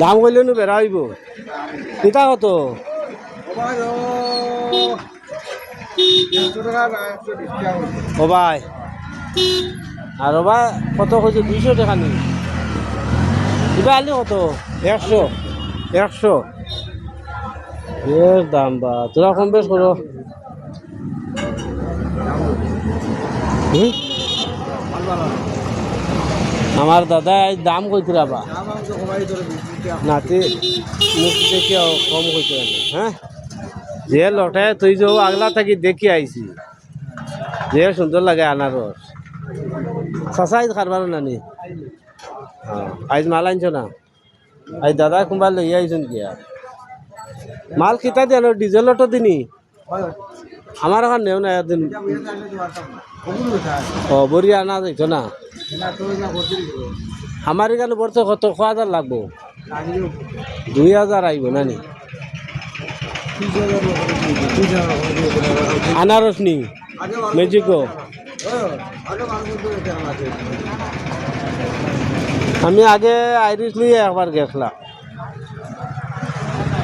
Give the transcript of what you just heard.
দাম করলে নো বেড়া হইব কিতা? ও ভাই। আর ভাই, কত কইছে? দুইশো টাকা নি। কিবা আলি কত? একশো। একশো। এর দাম বা, তোরা কম বেশ করো। হুম? আমার দাদা দাম কইছিল বা নাতি মুখ দেখি কম কইছিল হ্যাঁ? যে লটায় তুই যে আগলা থাকি দেখি আইছি। যে সুন্দর লাগে আনারস। সঁচাই খারবার নানি আইজ মাল আনছ না? আজ দাদা কোনবা লই আইছুন কিয়া মাল কিতা দিয়ে ডিজেল অটো দিনি? আমার এখন নেও না, এদিন। ও বড়ি আনা যাইছ না? আমার এখানে বর্ষ কত, ক হাজার লাগবো? দুই হাজার আইব নানি আনারস নি? মেজিকো? আমি আগে আইরিশ লিয়ে একবার গেছিলাম।